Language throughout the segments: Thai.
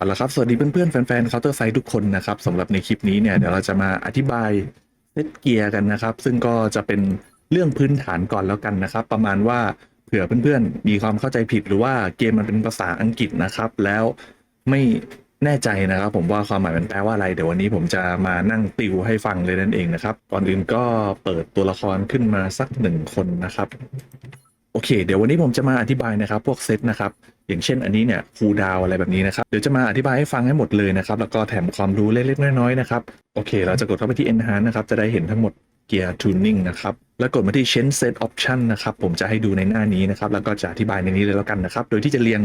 เอาละครับ สวัสดีเพื่อนๆแฟนๆ Counter Strike ทุกคนนะครับสำหรับในคลิปนี้เนี่ยเดี๋ยวเราจะมาอธิบายเซตเกียร์กันนะครับ ซึ่งก็จะเป็นเรื่องพื้นฐานก่อนแล้วกันนะครับ ประมาณว่าเผื่อเพื่อนๆ มีความเข้าใจผิดหรือว่าเกมมันเป็นภาษาอังกฤษนะครับ แล้วไม่แน่ใจนะครับ ผมว่าความหมายมันแปลว่าอะไร เดี๋ยววันนี้ผมจะมานั่งติวให้ฟังเลยนั่นเองนะครับก่อนอื่นก็เปิดตัวละครขึ้นมาสักหนึ่งคนนะครับ โอเค เดี๋ยววันนี้ผมจะมาอธิบายนะครับพวกเซตนะครับอย่างเช่นอันนี้เนี่ยคูดาวอะไรแบบนี้นะครับเดี๋ยวจะมาอธิบายให้ฟังให้หมดเลยนะครับแล้วก็แถมความรู้เล็กๆน้อยๆนะครับโอเค เราจะกดเข้าไปที่ Enhance นะครับจะได้เห็นทั้งหมด Gear Tuning นะครับแล้วกดมาที่ Change Set Option นะครับผมจะให้ดูในหน้านี้นะครับแล้วก็จะอธิบายในนี้เลยแล้วกันนะครับโดยที่จะเรียง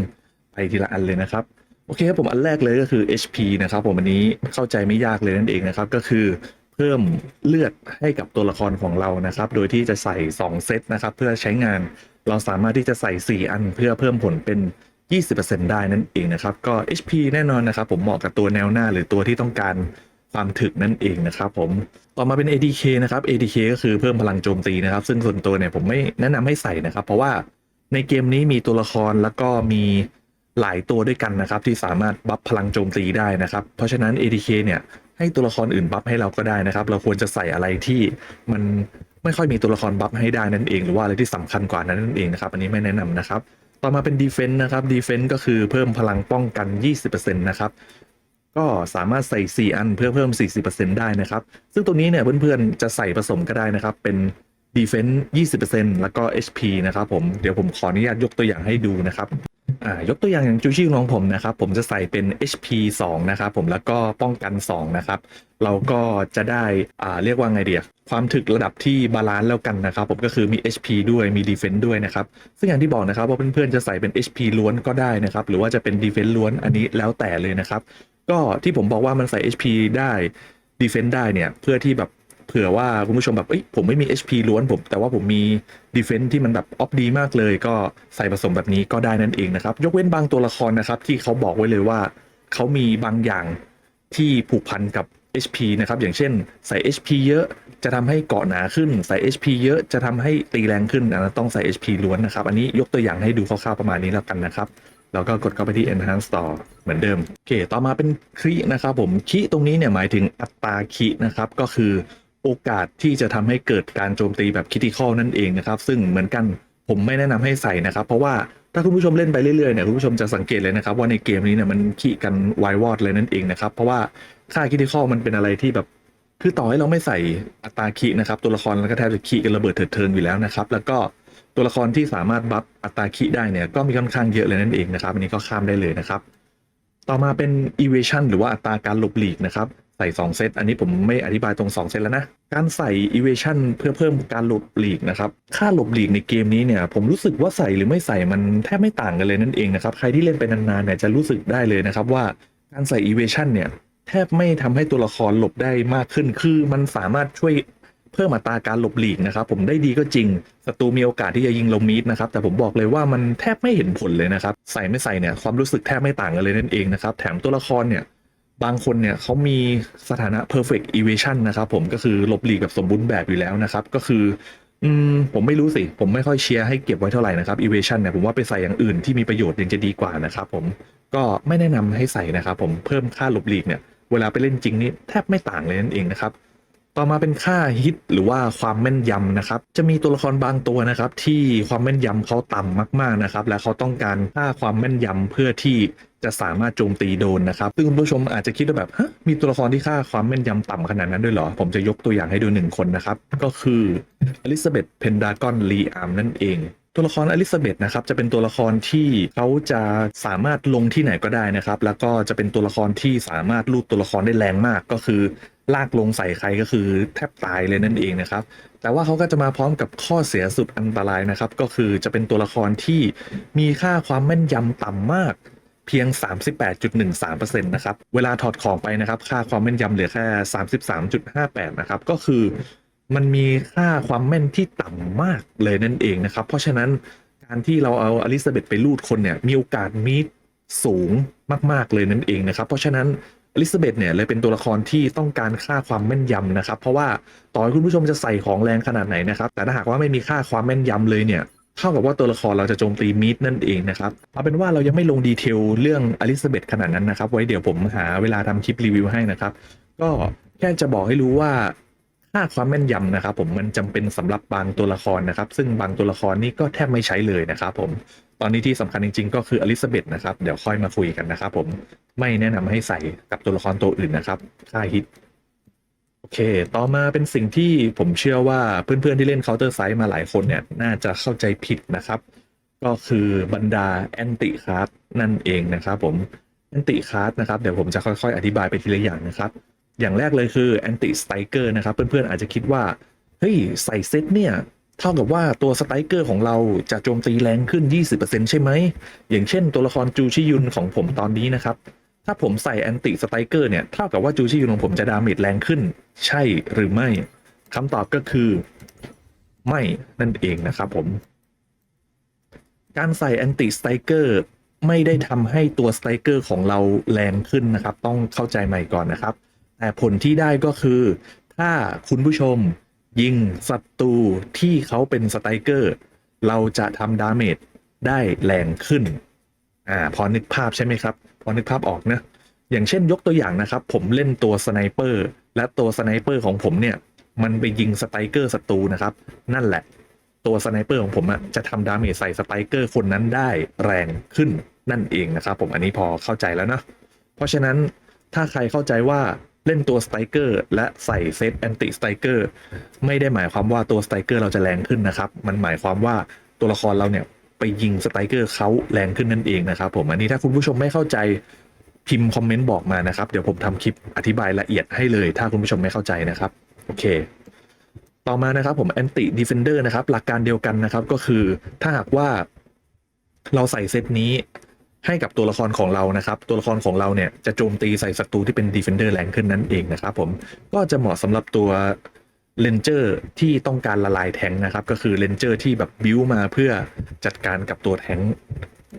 ไปทีละอันเลยนะครับโอเคครับผมอันแรกเลยก็คือ HP นะครับผมอันนี้เข้าใจไม่ยากเลยนั่นเองนะครับก็คือเพิ่มเลือดให้กับตัวละครของเรานะครับ โดยที่จะใส่ 2 เซตนะครับ เพื่อใช้งาน เราสามารถที่จะใส่ 4 อันเพื่อเพิ่มผลเป็น 20%ได้นั่นเองนะครับ ก็ HP แน่นอนนะครับผมเหมาะกับตัวแนวหน้าหรือตัวที่ต้องการความถึกนั่นเองนะครับผมต่อมาเป็น ADK นะครับ ADK ก็คือเพิ่มพลังโจมตีนะครับ ซึ่งส่วนตัวเนี่ยผมไม่แนะนำให้ใส่นะครับ เพราะว่าในเกมนี้มีตัวละครแล้วก็มีหลายตัวด้วยกันนะครับ ที่สามารถบัฟพลังโจมตีได้นะครับ เพราะฉะนั้น ADK เนี่ยให้ตัวละครอื่นบัฟให้เราก็ได้นะครับ เราควรจะใส่อะไรที่มัน ไม่ค่อยมีตัวละครบัฟให้ได้นั่นเองหรือว่าอะไรที่สำคัญกว่านั้นนั่นเองนะครับอันนี้ไม่แนะนำนะครับ ต่อมาเป็น Defense นะครับ Defense ก็คือเพิ่มพลังป้องกัน 20%นะครับก็สามารถใส่ 4 อันเพื่อเพิ่ม 40%ได้นะครับ ซึ่งตรงนี้เนี่ยเพื่อนๆ จะใส่ผสมก็ได้นะครับ เป็น Defense 20%แล้วก็ HP นะครับผม เดี๋ยวผมขออนุญาตยกตัวอย่างให้ดูนะครับ อ่ายกตัวอย่างอย่างจูชิของผมนะครับ ผมจะใส่เป็น HP 2 นะครับ ผมแล้วก็ป้องกัน 2 นะครับ เราก็จะได้อ่าเรียกว่าไงเดียความถึกระดับที่บาลานซ์แล้วกันนะครับ ผมก็คือมี HP ด้วยมี Defense ด้วยนะครับ ซึ่งอย่างที่บอกนะครับว่าเพื่อนๆจะใส่เป็น HP ล้วนก็ได้นะครับ หรือว่าจะเป็น Defense ล้วนอันนี้แล้วแต่เลยนะครับ ก็ที่ผมบอกว่ามันใส่ HP ได้ Defense ได้เนี่ยเพื่อที่แบบ เผื่อว่าคุณผู้ชมแบบเอ้ยผมไม่มี HP ล้วนผม แต่ว่าผมมี Defense ที่มันแบบออฟดีมากเลย ก็ใส่ผสมแบบนี้ก็ได้นั่นเองนะครับ ยกเว้นบางตัวละครนะครับ ที่เขาบอกไว้เลยว่า เขามีบางอย่างที่ผูกพันกับ HP นะครับ อย่างเช่นใส่ HP เยอะจะทำให้เกาะหนาขึ้น ใส่ HP เยอะจะทำให้ตีแรงขึ้นอันนั้นต้องใส่ HP ล้วนนะครับ อันนี้ยกตัวอย่างให้ดูคร่าวๆประมาณนี้แล้วกันนะครับแล้วก็กดเข้าไปที่ enhance ต่อเหมือนเดิม โอเค ต่อมาเป็นคีนะครับผมคีตรงนี้เนี่ยหมายถึงอัตราคีนะครับ ก็คือ โอกาสที่จะทำให้เกิดการโจมตีแบบคิติคอลนั่นเองนะครับ ซึ่งเหมือนกันผมไม่แนะนำให้ใส่นะครับ เพราะว่าถ้าคุณผู้ชมเล่นไปเรื่อยๆเนี่ยคุณผู้ชมจะสังเกตเลยนะครับ ว่าในเกมนี้เนี่ยมันคีกันไววอดเลยนั่นเองนะครับ เพราะว่าค่าคิติคอลมันเป็นอะไรที่แบบคือต่อให้เราไม่ใส่อัตราคีนะครับ ตัวละครมันก็แทบจะคีกันระเบิดเถิดเทิงอยู่แล้วนะครับ แล้วก็ตัวละครที่สามารถบัฟอัตราคีได้เนี่ยก็มีค่อนข้างเยอะเลยนั่นเองนะครับอันนี้ก็ข้ามได้เลยนะครับ ต่อมาเป็น evasion หรือว่าอัตราการหลบหลีกนะครับ ใส่2เซตอันนี้ผมไม่อธิบายตรง 2 เซตแล้วนะ การใส่ evasion เพื่อเพิ่มการหลบหลีกนะครับ ค่าหลบหลีกในเกมนี้เนี่ย ผมรู้สึกว่าใส่หรือไม่ใส่มันแทบไม่ต่างกันเลยนั่นเองนะครับ ใครที่เล่นไปนานๆเนี่ยจะรู้สึกได้เลยนะครับว่าการใส่ evasion เนี่ย แทบไม่ทำให้ตัวละครหลบได้มากขึ้น คือมันสามารถช่วยเพิ่มอัตราการหลบหลีกนะครับผมได้ดีก็จริงศัตรูมีโอกาสที่จะยิงลงมีดนะครับแต่ผมบอกเลยว่ามันแทบไม่เห็นผลเลยนะครับใส่ไม่ใส่เนี่ยความรู้สึกแทบไม่ต่างกันเลยนั่นเองนะครับแถมตัวละครเนี่ย บางคนเนี่ยเขามีสถานะ perfect evasion นะครับผมก็คือลบหลีกแบบสมบูรณ์แบบอยู่แล้วนะครับ ก็คืออืมผมไม่รู้สิ ผมไม่ค่อยเชียร์ให้เก็บไว้เท่าไหร่นะครับ evasion เนี่ยผมว่าไปใส่อย่างอื่นที่มีประโยชน์ยังจะดีกว่านะครับผมก็ไม่แนะนำให้ใส่นะครับผมเพิ่มค่าลบหลีกเนี่ยเวลาไปเล่นจริงนี่แทบไม่ต่างเลยนั่นเองนะครับ ต่อมาเป็นค่าฮิตหรือว่าความแม่นยำนะครับ จะมีตัวละครบางตัวนะครับ ที่ความแม่นยำเขาต่ำมากๆนะครับ และเขาต้องการค่าความแม่นยำเพื่อที่จะสามารถโจมตีโดนนะครับ ซึ่งคุณผู้ชมอาจจะคิดว่าแบบฮะมีตัวละครที่ค่าความแม่นยำต่ำขนาดนั้นด้วยเหรอ ผมจะยกตัวอย่างให้ดูหนึ่งคนนะครับ ก็คืออลิซาเบธเพนดากอนลีอาร์มนั่นเอง ตัวละครอลิซาเบธนะครับจะเป็นตัวละครที่เขาจะสามารถลงที่ไหนก็ได้นะครับ แล้วก็จะเป็นตัวละครที่สามารถลูดตัวละครได้แรงมากก็คือ ลากลงใส่ใครก็คือแทบตายเลยนั่นเองนะครับ แต่ว่าเขาก็จะมาพร้อมกับข้อเสียสุดอันตรายนะครับ ก็คือจะเป็นตัวละครที่มีค่าความแม่นยำต่ำมากเพียง 38.13%นะครับ เวลาถอดของไปนะครับ ค่าความแม่นยำเหลือแค่ 33.58 นะครับ ก็คือ มันมีค่าความแม่นที่ต่ำมากเลยนั่นเองนะครับ เพราะฉะนั้นการที่เราเอาอลิซาเบธไปลูดคนเนี่ยมีโอกาสมีดสูงมาก ๆ เลยนั่นเองนะครับ เพราะฉะนั้นอลิซาเบธเนี่ยเลยเป็นตัวละครที่ต้องการค่าความแม่นยำนะครับ เพราะว่าต่อให้คุณผู้ชมจะใส่ของแรงขนาดไหนนะครับ แต่ถ้าหากว่าไม่มีค่าความแม่นยำเลยเนี่ยเท่ากับว่าตัวละครเราจะโจมตีมิดนั่นเองนะครับเอาเป็นว่าเรายังไม่ลงดีเทลเรื่องอลิซาเบธขนาดนั้นนะครับ ไว้เดี๋ยวผมหาเวลาทำคลิปรีวิวให้นะครับ ก็แค่จะบอกให้รู้ว่า ค่าความแม่นยำนะครับผมมันจำเป็นสำหรับบางตัวละครนะครับ ซึ่งบางตัวละครนี่ก็แทบไม่ใช้เลยนะครับผมตอนนี้ที่สำคัญจริงๆ ก็คืออลิซาเบธนะครับเดี๋ยวค่อยมาคุยกันนะครับผมไม่แนะนำให้ใส่กับตัวละครตัวอื่นนะครับ ค่าฮิตโอเค ต่อมาเป็นสิ่งที่ผมเชื่อว่าเพื่อนๆที่เล่น Counter Strike มาหลายคนเนี่ย น่าจะเข้าใจผิดนะครับ ก็คือบรรดาแอนติคาร์ดนั่นเองนะครับผมแอนติคาร์ดนะครับ เดี๋ยวผมจะค่อยๆ อธิบายไปทีละอย่างนะครับ อย่างแรกเลยคือแอนติสไตเกอร์นะครับ เพื่อนๆอาจจะคิดว่า เฮ้ย ใส่เซตเนี่ย เท่ากับว่าตัวสไตรเกอร์ของเราจะโจมตีแรงขึ้น 20%ใช่ไหม อย่างเช่นตัวละครจูชิยุนของผมตอนนี้นะครับ ถ้าผมใส่แอนติสไตรเกอร์เนี่ย เท่ากับว่าจูชิยุนของผมจะดาเมจแรงขึ้น ใช่หรือไม่คำตอบก็คือไม่นั่นเองนะครับผม การใส่แอนติสไตรเกอร์ไม่ได้ทำให้ตัวสไตรเกอร์ของเราแรงขึ้นนะครับ ต้องเข้าใจใหม่ก่อนนะครับ แต่ผลที่ได้ก็คือ ถ้าคุณผู้ชมยิงศัตรูที่เขาเป็นสไตรเกอร์ เราจะทำดาเมจได้แรงขึ้นอ่าพอนึกภาพใช่ไหมครับ พอนึกภาพออกนะอย่างเช่นยกตัวอย่างนะครับ ผมเล่นตัวสไนเปอร์และตัวสไนเปอร์ของผมเนี่ยมันไปยิงสไตรเกอร์ศัตรูนะครับ นั่นแหละ ตัวสไนเปอร์ของผมอะจะทำดาเมจใส่สไตรเกอร์คนนั้นได้แรงขึ้นนั่นเองนะครับ ผมอันนี้พอเข้าใจแล้วนะเพราะฉะนั้นถ้าใครเข้าใจว่า เล่นตัวสไตรเกอร์และใส่เซตแอนติสไตรเกอร์ไม่ได้หมายความว่าตัวสไตรเกอร์เราจะแรงขึ้นนะครับ มันหมายความว่าตัวละครเราเนี่ยไปยิงสไตรเกอร์เขาแรงขึ้นนั่นเองนะครับผมอันนี้ถ้าคุณผู้ชมไม่เข้าใจพิมพ์คอมเมนต์บอกมานะครับ เดี๋ยวผมทำคลิปอธิบายละเอียดให้เลย ถ้าคุณผู้ชมไม่เข้าใจนะครับโอเค ต่อมานะครับผม anti defender นะครับหลักการเดียวกันนะครับก็คือถ้าหากว่าเราใส่เซตนี้ ให้กับตัวละครของเรานะครับ ตัวละครของเราเนี่ยจะโจมตีใส่ศัตรูที่เป็น defender แรงขึ้นนั่นเองนะครับผมก็จะเหมาะสำหรับตัวเลนเจอร์ที่ต้องการละลายแทงนะครับ ก็คือเลนเจอร์ที่แบบบิวมาเพื่อจัดการกับตัวแทง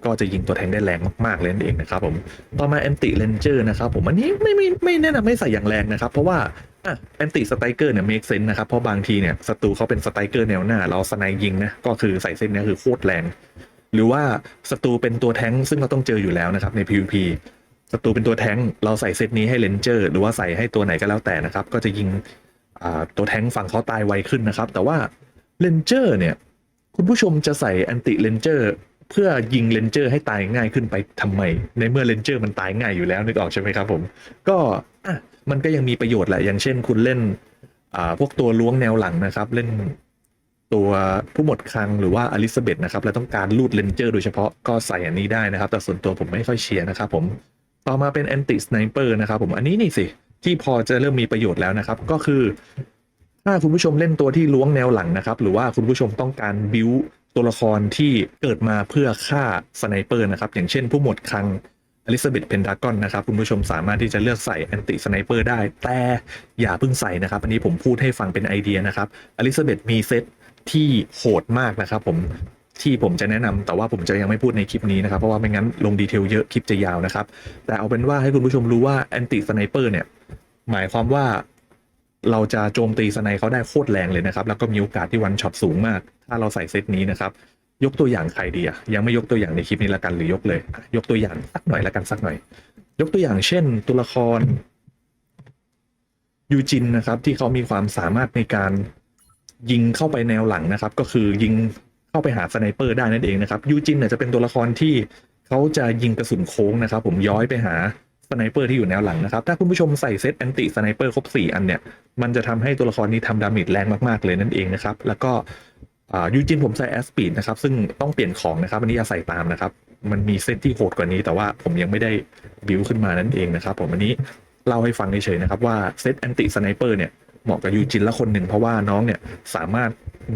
ก็จะยิงตัวแทงได้แรงมากๆเลยนั่นเองนะครับผมต่อมา anti ranger นะครับผมอันนี้ไม่ไม่ไม่แนะนำให้ใส่อย่างแรงนะครับ เพราะว่าแอะ anti striker เนี่ย make sense นะครับ เพราะบางทีเนี่ยศัตรูเขาเป็นสไตรเกอร์แนวหน้า เราสไนยิงนะก็คือใส่เส้นเนี้คือโคตรแรง หรือว่าศัตรูเป็นตัวแท้งซึ่งเราต้องเจออยู่แล้วนะครับใน PVP ศัตรูเป็นตัวแท้งเราใส่เซตนี้ให้เลนเจอร์หรือว่าใส่ให้ตัวไหนก็แล้วแต่นะครับ ก็จะยิงตัวแท้งฝั่งเขาตายไวขึ้นนะครับ แต่ว่าเลนเจอร์เนี่ย คุณผู้ชมจะใส่แอนติเลนเจอร์เพื่อยิงเลนเจอร์ให้ตายง่ายขึ้นไปทำไม ในเมื่อเลนเจอร์มันตายง่ายอยู่แล้วนึกออกใช่ไหมครับผม ก็มันก็ยังมีประโยชน์แหละอย่างเช่น คุณเล่นพวกตัวล้วงแนวหลังนะครับ เล่น ตัวผู้หมดคลังหรือว่าอลิซาเบธนะครับแล้วต้องการลูดเลนเจอร์โดยเฉพาะก็ใส่อันนี้ได้นะครับ แต่ส่วนตัวผมไม่ค่อยเชียร์นะครับผมต่อมาเป็นแอนติสไนเปอร์นะครับผมอันนี้นี่สิ ที่พอจะเริ่มมีประโยชน์แล้วนะครับ ก็คือ ถ้าคุณผู้ชมเล่นตัวที่ล้วงแนวหลังนะครับ หรือว่าคุณผู้ชมต้องการบิวตัวละครที่เกิดมาเพื่อฆ่าสไนเปอร์นะครับ อย่างเช่นผู้หมวดคลังอลิซาเบธเพนดากอนนะครับ คุณผู้ชมสามารถที่จะเลือกใส่แอนติสไนเปอร์ได้ แต่อย่าเพิ่งใส่นะครับ อันนี้ผมพูดให้ฟังเป็นไอเดียนะครับอลิซาเบธมีเซต ที่โหดมากนะครับผมที่ผมจะแนะนำแต่ว่าผมจะยังไม่พูดในคลิปนี้นะครับ เพราะว่าไม่งั้นลงดีเทลเยอะคลิปจะยาวนะครับ แต่เอาเป็นว่าให้คุณผู้ชมรู้ว่าแอนติสไนเปอร์เนี่ย หมายความว่าเราจะโจมตีสไนเขาได้โคตรแรงเลยนะครับ แล้วก็มีโอกาสที่วันช็อตสูงมาก ถ้าเราใส่เซตนี้นะครับ ยกตัวอย่างใครดีอะยังไม่ยกตัวอย่างในคลิปนี้ละกันหรือยกเลย ยกตัวอย่างสักหน่อยละกันสักหน่อย ยกตัวอย่างเช่น ตัวละครยูจินนะครับที่เขามีความสามารถในการ ยิงเข้าไปแนวหลังนะครับ ก็คือยิงเข้าไปหาสไนเปอร์ได้นั่นเองนะครับยูจินเนี่ยจะเป็นตัวละครที่เขาจะยิงกระสุนโค้งนะครับ ผมย้อยไปหาสไนเปอร์ที่อยู่แนวหลังนะครับ ถ้าคุณผู้ชมใส่เซตแอนติสไนเปอร์ครบ 4 อันเนี่ย มันจะทำให้ตัวละครนี้ทำดาเมจแรงมาก ๆ เลยนั่นเองนะครับ แล้วก็ยูจินผมใส่แอสปีดนะครับ ซึ่งต้องเปลี่ยนของนะครับ อันนี้อย่าใส่ตามนะครับ มันมีเซตที่โหดกว่านี้ แต่ว่าผมยังไม่ได้บิวขึ้นมานั่นเองนะครับ ผมอันนี้เล่าให้ฟังเฉยๆนะครับว่าเซตแอนติสไนเปอร์เนี่ย เหมาะกับยูจินละคนหนึ่งเพราะว่าน้องเนี่ยสามารถ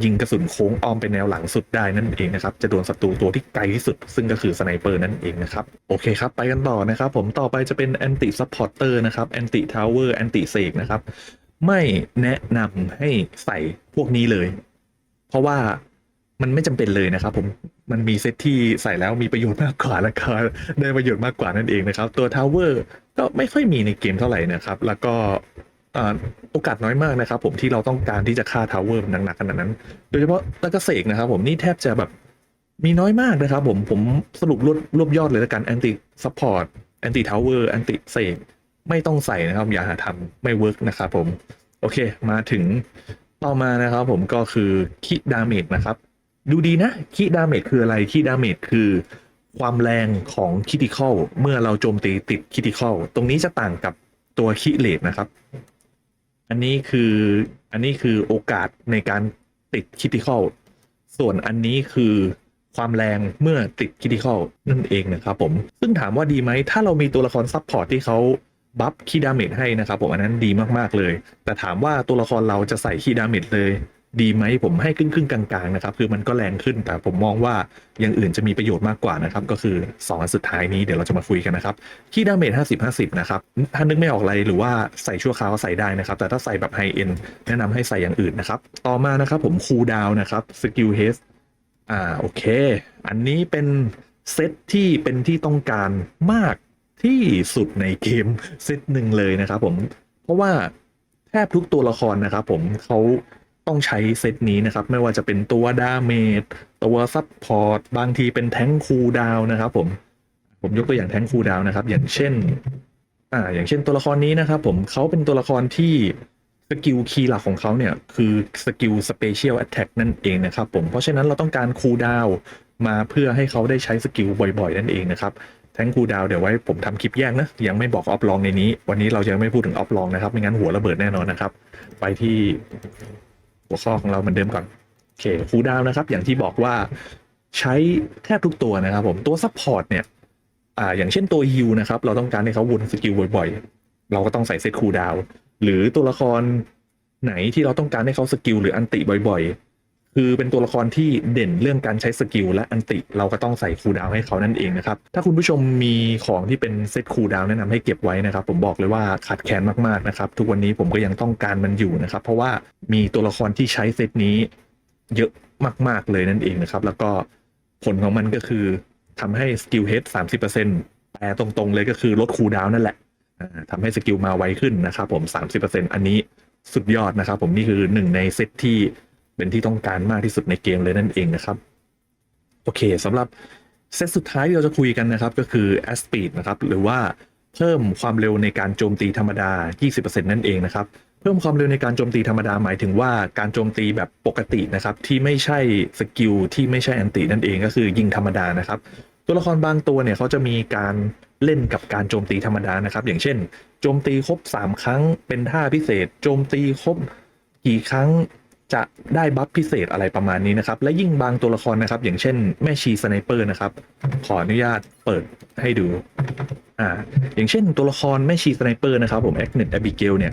ยิงกระสุนโค้งอ้อมไปแนวหลังสุดได้นั่นเองนะครับ จะโดนศัตรูตัวที่ไกลที่สุด ซึ่งก็คือสไนเปอร์นั่นเองนะครับ โอเคครับ ไปกันต่อนะครับ ผมต่อไปจะเป็นแอนติซัพพอร์เตอร์นะครับแอนติทาวเวอร์แอนติเซกนะครับ ไม่แนะนำให้ใส่พวกนี้เลย เพราะว่ามันไม่จำเป็นเลยนะครับ ผมมันมีเซตที่ใส่แล้วมีประโยชน์มากกว่าราคาได้ประโยชน์มากกว่านั่นเองนะครับ ตัวทาวเวอร์ก็ไม่ค่อยมีในเกมเท่าไหร่นะครับ แล้วก็ โอกาสน้อยมากนะครับผมที่เราต้องการที่จะฆ่าทาวเวอร์หนักๆขนาดนั้น โดยเฉพาะแล้วก็เสกนะครับผมนี่แทบจะแบบมีน้อยมากนะครับผมผมสรุปรวบรวบยอดเลยแล้วกัน anti support anti tower anti save ไม่ต้องใส่นะครับ อย่าหาทำไม่เวิร์กนะครับผมโอเคมาถึงต่อมานะครับผมก็คือคิดาเมจนะครับ ดูดีนะคิดาเมจคืออะไรคิดาเมจคือความแรงของคิติคอลเมื่อเราโจมตีติดคิติคอลตรงนี้จะต่างกับตัวคิเลตนะครับ อันนี้คืออันนี้คือโอกาสในการติดคิติคอลส่วนอันนี้คือความแรงเมื่อติดคิติคอลนั่นเองนะครับผม ซึ่งถามว่าดีไหม ถ้าเรามีตัวละครซับพอร์ตที่เขาบัฟคีดาเมจให้นะครับผมอันนั้นดีมากๆเลย แต่ถามว่าตัวละครเราจะใส่คีดาเมจเลย ดีไหมผมให้ครึ่งครึ่งกลางๆนะครับคือมันก็แรงขึ้นแต่ผมมองว่าอย่างอื่นจะมีประโยชน์มากกว่านะครับก็คือสองอันสุดท้ายนี้เดี๋ยวเราจะมาคุยกันนะครับคีดาเมจ50 50นะครับถ้านึกไม่ออกอะไรหรือว่าใส่ชั่วคราวใส่ได้นะครับ แต่ถ้าใส่แบบไฮเอ็นแนะนำให้ใส่อย่างอื่นนะครับ ต่อมานะครับผมคูลดาวนะครับสกิลเฮสอ่าโอเค อันนี้เป็นเซตที่เป็นที่ต้องการมากที่สุดในเกมเซตหนึ่งเลยนะครับผมเพราะว่าแทบทุกตัวละครนะครับผมเขา ต้องใช้เซตนี้นะครับ ไม่ว่าจะเป็นตัวดาเมจตัวซับพอร์ตบางทีเป็นแท้งคูลดาวนะครับผมผมยกตัวอย่างแท้งคูลดาวนะครับ อย่างเช่นอ่าอย่างเช่นตัวละครนี้นะครับผมเขาเป็นตัวละครที่สกิลคีย์หลักของเขาเนี่ยคือสกิลสเปเชียลแอ t แทกนั่นเองนะครับผมเพราะฉะนั้นเราต้องการคูลดาวมาเพื่อให้เขาได้ใช้สกิลบ่อยๆ นั่นเองนะครับแท้งคูลดาวเดี๋ยวไว้ผมทำคลิปแยกนะ ยังไม่บอกออฟลองในนี้ วันนี้เรายังไม่พูดถึงออฟลองนะครับ ไม่งั้นหัวระเบิดแน่นอนนะครับ ไปที่ หัวข้อของเราเหมือนเดิมก่อน โอเคคูดาวนะครับ อย่างที่บอกว่าใช้แทบทุกตัวนะครับผมตัวซัพพอร์ตเนี่ยอ่าอย่างเช่นตัวฮิวนะครับ เราต้องการให้เขาวนสกิลบ่อยๆ เราก็ต้องใส่เซตคูดาวหรือตัวละครไหนที่เราต้องการให้เขาสกิลหรืออันติบ่อยๆ คือเป็นตัวละครที่เด่นเรื่องการใช้สกิลและอันติ เราก็ต้องใส่คูลดาวน์ให้เขานั่นเองนะครับ ถ้าคุณผู้ชมมีของที่เป็นเซตคูลดาวน์แนะนำให้เก็บไว้นะครับ ผมบอกเลยว่าขาดแคลนมากๆนะครับ ทุกวันนี้ผมก็ยังต้องการมันอยู่นะครับ เพราะว่ามีตัวละครที่ใช้เซตนี้เยอะมากๆเลยนั่นเองนะครับ แล้วก็ผลของมันก็คือทำให้สกิลเฮดสามสิบเปอร์เซ็นต์แปลตรงๆเลยก็คือลดคูลดาวน์นั่นแหละอ่าทำให้สกิลมาไวขึ้นนะครับผมสามสิบเปอร์เซ็นต์อันนี้สุดยอดนะครับ ผมนี่คือหนึ่งในเซตที่ เป็นที่ต้องการมากที่สุดในเกมเลยนั่นเองนะครับ โอเคสำหรับเซตสุดท้ายที่เราจะคุยกันนะครับ ก็คือ a s p eed นะครับ หรือว่าเพิ่มความเร็วในการโจมตีธรรมดา 20%นั่นเองนะครับ เพิ่มความเร็วในการโจมตีธรรมดาหมายถึงว่าการโจมตีแบบปกตินะครับ ที่ไม่ใช่สกิลที่ไม่ใช่แอนตินั่นเองก็คือยิงธรรมดานะครับ ตัวละครบางตัวเนี่ยเขาจะมีการเล่นกับการโจมตีธรรมดานะครับ อย่างเช่น โจมตีครบ 3 ครั้งเป็นท่าพิเศษ โจมตีครบกี่ครั้ง จะได้บัฟพิเศษอะไรประมาณนี้นะครับ และยิ่งบางตัวละครนะครับ อย่างเช่นแม่ชีสไนเปอร์นะครับ ขออนุญาตเปิดให้ดูอ่าอย่างเช่นตัวละครแม่ชีสไนเปอร์นะครับผมแอคเนตแอบิเกลเนี่ย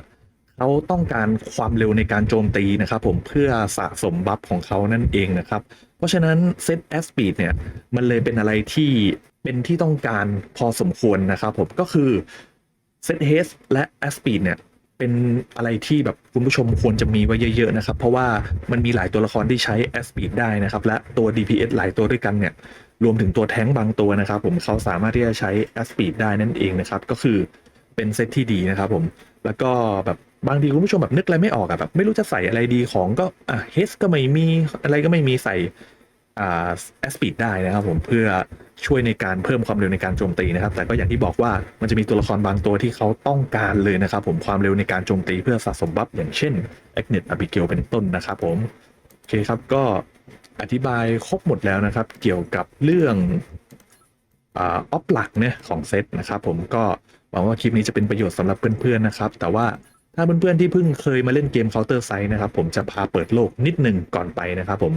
เขาต้องการความเร็วในการโจมตีนะครับ ผมเพื่อสะสมบัฟของเขานั่นเองนะครับ เพราะฉะนั้นเซตแอสปีดเนี่ยมันเลยเป็นอะไรที่เป็นที่ต้องการพอสมควรนะครับ ผมก็คือเซตเฮสและแอสปีดเนี่ย เป็นอะไรที่แบบคุณผู้ชมควรจะมีไว้เยอะๆนะครับ เพราะว่ามันมีหลายตัวละครที่ใช้แอสปีดได้นะครับ และตัว DPS หลายตัวด้วยกันเนี่ย รวมถึงตัวแท้งบางตัวนะครับ ผมเขาสามารถที่จะใช้แอสปีดได้นั่นเองนะครับ ก็คือเป็นเซตที่ดีนะครับผมแล้วก็แบบบางทีคุณผู้ชมแบบนึกอะไรไม่ออกอะแบบไม่รู้จะใส่อะไรดีของก็อะเฮสก็ไม่มีอะไรก็ไม่มีใส่ แอสปีดได้นะครับผมเพื่อช่วยในการเพิ่มความเร็วในการโจมตีนะครับ แต่ก็อย่างที่บอกว่ามันจะมีตัวละครบางตัวที่เขาต้องการเลยนะครับ ผมความเร็วในการโจมตีเพื่อสะสมบัฟอย่างเช่น a g n e t Abigail เป็นต้นนะครับผมโอเคครับก็อธิบายครบหมดแล้วนะครับ เกี่ยวกับเรื่องออฟหลักเนี่ยของเซตนะครับผมก็หวังว่าคลิปนี้จะเป็นประโยชน์สำหรับเพื่อนๆนะครับ แต่ว่าถ้าเพื่อนๆที่เพิ่งเคยมาเล่นเกม Counter Strike นะครับผมจะพาเปิดโลกนิดหนึ่งก่อนไปนะครับผม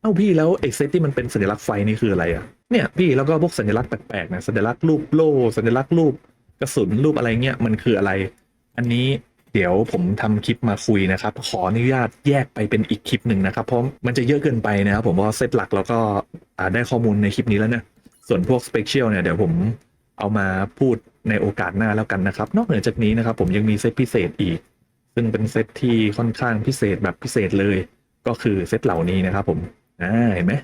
เอ้าพี่แล้วไอ้เซตที่มันเป็นสัญลักษณ์ไฟนี่คืออะไรอะเนี่ยพี่แล้วก็พวกสัญลักษณ์แปลกๆนะสัญลักษณ์รูปโล่สัญลักษณ์รูปกระสุนรูปอะไรเงี้ยมันคืออะไร อันนี้เดี๋ยวผมทำคลิปมาคุยนะครับ ขออนุญาตแยกไปเป็นอีกคลิปหนึ่งนะครับ เพราะมันจะเยอะเกินไปนะครับผมเพราเซตหลักเราก็ได้ข้อมูลในคลิปนี้แล้วนี่ยส่วนพวกสเปเชียลเนี่ยเดี๋ยวผมเอามาพูดในโอกาสหน้าแล้วกันนะครับ นอกเหนือจากนี้นะครับ ผมยังมีเซตพิเศษอีก ซึ่งเป็นเซตที่ค่อนข้างพิเศษแบบพิเศษเลย ก็คือเซตเหล่านี้นะครับผม อ่าเห็นไหม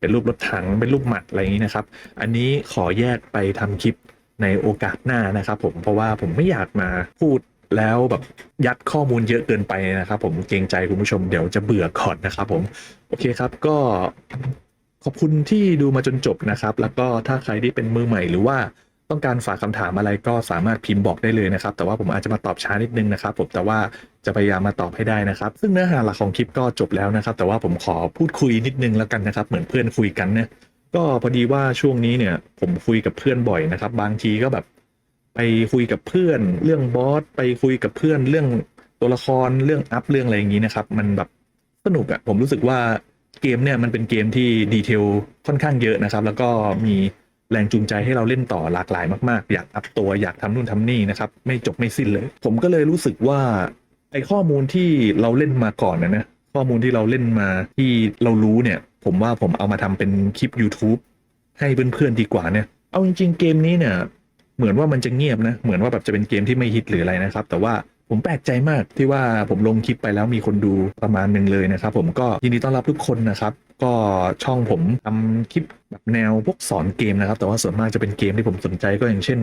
เป็นรูปรถถังเป็นรูปหมัดอะไรอย่างนี้นะครับ อันนี้ขอแยกไปทำคลิปในโอกาสหน้านะครับผมเพราะว่าผมไม่อยากมาพูดแล้วแบบยัดข้อมูลเยอะเกินไปนะครับผมเกรงใจคุณผู้ชมเดี๋ยวจะเบื่อก่อนนะครับผมโอเคครับก็ขอบคุณที่ดูมาจนจบนะครับ แล้วก็ถ้าใครที่เป็นมือใหม่หรือว่า ต้องการฝากคำถามอะไรก็สามารถพิมพ์บอกได้เลยนะครับ แต่ว่าผมอาจจะมาตอบช้านิดนึงนะครับผมแต่ว่าจะพยายามมาตอบให้ได้นะครับ ซึ่งเนื้อหาหลักของคลิปก็จบแล้วนะครับ แต่ว่าผมขอพูดคุยนิดนึงแล้วกันนะครับ เหมือนเพื่อนคุยกันเนี่ยก็พอดีว่าช่วงนี้เนี่ยผมคุยกับเพื่อนบ่อยนะครับ บางทีก็แบบ ไปคุยกับเพื่อน เรื่องบอสไปคุยกับเพื่อนเรื่องตัวละครเรื่องอัพเรื่องอะไรอย่างนี้นะครับ มันแบบสนุกอะผมรู้สึกว่าเกมเนี่ยมันเป็นเกมที่ดีเทลค่อนข้างเยอะนะครับ แล้วก็มี แรงจูงใจให้เราเล่นต่อหลากหลายมาก ๆ อยากอัพตัวอยากทำนู่นทำนี่นะครับ ไม่จบไม่สิ้นเลย ผมก็เลยรู้สึกว่าไอ้ข้อมูลที่เราเล่นมาก่อนนะนะข้อมูลที่เราเล่นมาที่เรารู้เนี่ย ผมว่าผมเอามาทำเป็นคลิป YouTube ให้เพื่อนๆดีกว่าเนี่ย เอาจริง ๆ เกมนี้เนี่ย เหมือนว่ามันจะเงียบนะ เหมือนว่าแบบจะเป็นเกมที่ไม่ฮิตหรืออะไรนะครับ แต่ว่าผมแปลกใจมากที่ว่าผมลงคลิปไปแล้วมีคนดูประมาณหนึ่งเลยนะครับ ผมก็ยินดีต้อนรับทุกคนนะครับ ก็ช่องผมทำคลิปแบบแนวพวกสอนเกมนะครับ แต่ว่าส่วนมากจะเป็นเกมที่ผมสนใจก็อย่างเช่น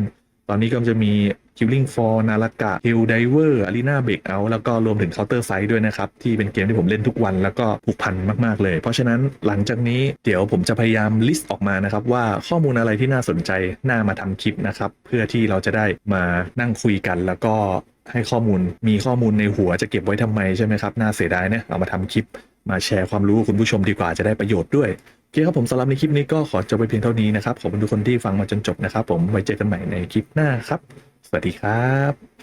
ตอนนี้ก็จะมี Killing for นารากะ Hill Diver Arena Breakout แล้วก็รวมถึง Counter Strike ด้วยนะครับ ที่เป็นเกมที่ผมเล่นทุกวันแล้วก็ผูกพันมาก ๆ เลย เพราะฉะนั้นหลังจากนี้เดี๋ยวผมจะพยายามลิสต์ออกมานะครับ ว่าข้อมูลอะไรที่น่าสนใจน่ามาทำคลิปนะครับ เพื่อที่เราจะได้มานั่งคุยกันแล้วก็ให้ข้อมูลมีข้อมูลในหัวจะเก็บไว้ทำไมใช่ไหมครับ น่าเสียดายนะเอามาทำคลิป มาแชร์ความรู้คุณผู้ชมดีกว่าจะได้ประโยชน์ด้วยโอเคครับผมสำหรับในคลิปนี้ก็ขอจบไปเพียงเท่านี้นะครับขอบคุณทุกคนที่ฟังมาจนจบนะครับผมไว้เจอกันใหม่ในคลิปหน้าครับ สวัสดีครับ